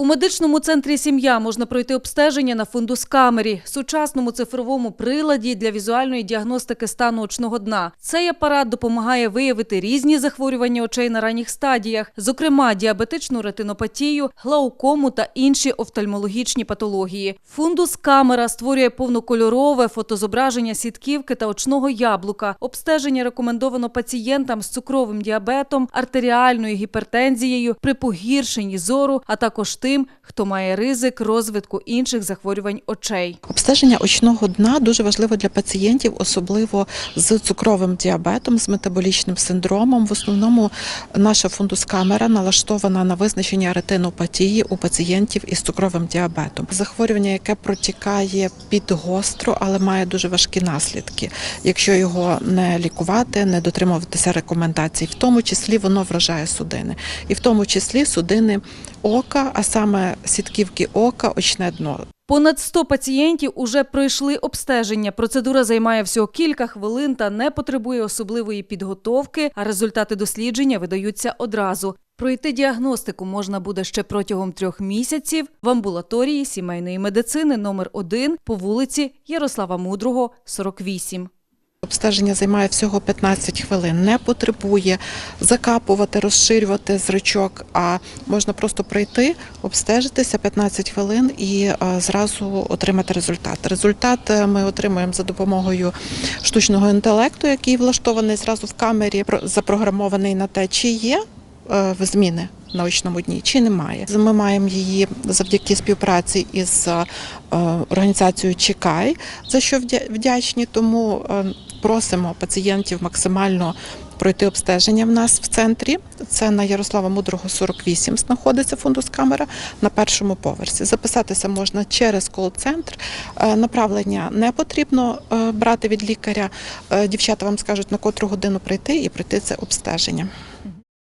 У медичному центрі сім'я можна пройти обстеження на фундус-камері, сучасному цифровому приладі для візуальної діагностики стану очного дна. Цей апарат допомагає виявити різні захворювання очей на ранніх стадіях, зокрема діабетичну ретинопатію, глаукому та інші офтальмологічні патології. Фундус-камера створює повнокольорове фотозображення сітківки та очного яблука. Обстеження рекомендовано пацієнтам з цукровим діабетом, артеріальною гіпертензією, при погіршенні зору, а також тим, хто має ризик розвитку інших захворювань очей. Обстеження очного дна дуже важливо для пацієнтів, особливо з цукровим діабетом, з метаболічним синдромом. В основному наша фундус-камера налаштована на визначення ретинопатії у пацієнтів із цукровим діабетом. Захворювання, яке протікає підгостро, але має дуже важкі наслідки. Якщо його не лікувати, не дотримуватися рекомендацій, в тому числі воно вражає судини, і в тому числі судини ока, а саме сітківки ока, очне дно. Понад 100 пацієнтів уже пройшли обстеження. Процедура займає всього кілька хвилин та не потребує особливої підготовки, а результати дослідження видаються одразу. Пройти діагностику можна буде ще протягом трьох місяців в амбулаторії сімейної медицини номер 1 по вулиці Ярослава Мудрого, 48. Обстеження займає всього 15 хвилин, не потребує закапувати, розширювати зрачок, а можна просто прийти, обстежитися 15 хвилин і е, зразу отримати результат. Результат е, ми отримуємо за допомогою штучного інтелекту, який влаштований зразу в камері, запрограмований на те, чи є е, зміни на очному дні, чи немає. Ми маємо її завдяки співпраці із е, організацією Чекай, за що вдячні. Тому е, просимо пацієнтів максимально пройти обстеження в нас в центрі. Це на Ярослава Мудрого 48 знаходиться фундус камера на першому поверсі. Записатися можна через кол-центр. Е, Направлення не потрібно брати від лікаря. Дівчата вам скажуть на котру годину прийти і пройти це обстеження.